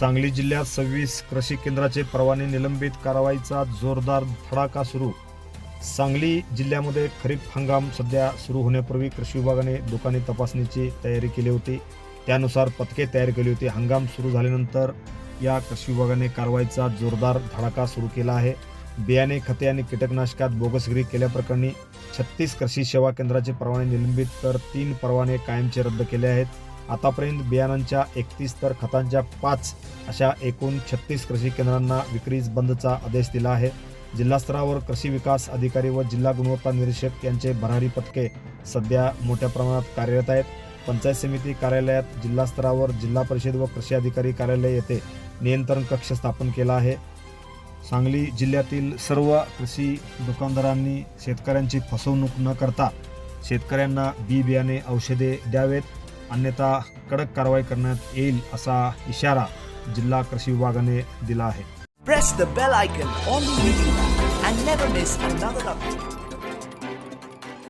सांगली जिल्ह्यात सव्वीस कृषी केंद्राचे परवाने निलंबित कारवाईचा जोरदार फडाका सुरू. सांगली जिल्ह्यामध्ये खरीप हंगाम सध्या सुरू होण्यापूर्वी कृषी विभागाने दुकाने तपासणीची तयारी केली होती. त्यानुसार पथके तयार केली होती. हंगाम सुरू झाल्यानंतर या कृषी विभागाने कारवाईचा जोरदार धडाका सुरू केला आहे. बियाणे खते आणि कीटकनाशकात बोगसगिरी केल्याप्रकरणी छत्तीस कृषी सेवा केंद्राचे परवाने निलंबित तर तीन परवाने कायमचे रद्द केले आहेत. आतापर्यंत बियाणांच्या एकतीस तर खतांच्या पाच अशा एकूण छत्तीस कृषी केंद्रांना विक्रीस बंदचा आदेश दिला आहे. जिल्हास्तरावर कृषी विकास अधिकारी व जिल्हा गुणवत्ता निरीक्षक यांचे भरारी पथके सध्या मोठ्या प्रमाणात कार्यरत आहेत. पंचायत समिती कार्यालयात जिल्हास्तरावर जिल्हा परिषद व कृषी अधिकारी कार्यालय येथे नियंत्रण कक्ष स्थापन केला आहे. सांगली जिल्ह्यातील सर्व कृषी दुकानदारांनी शेतकऱ्यांची फसवणूक न करता शेतकऱ्यांना बी बियाणे औषधे द्यावेत. अन्यथा कडक कारवाई करण्यात येईल असा इशारा जिल्हा कृषी विभागाने दिला आहे.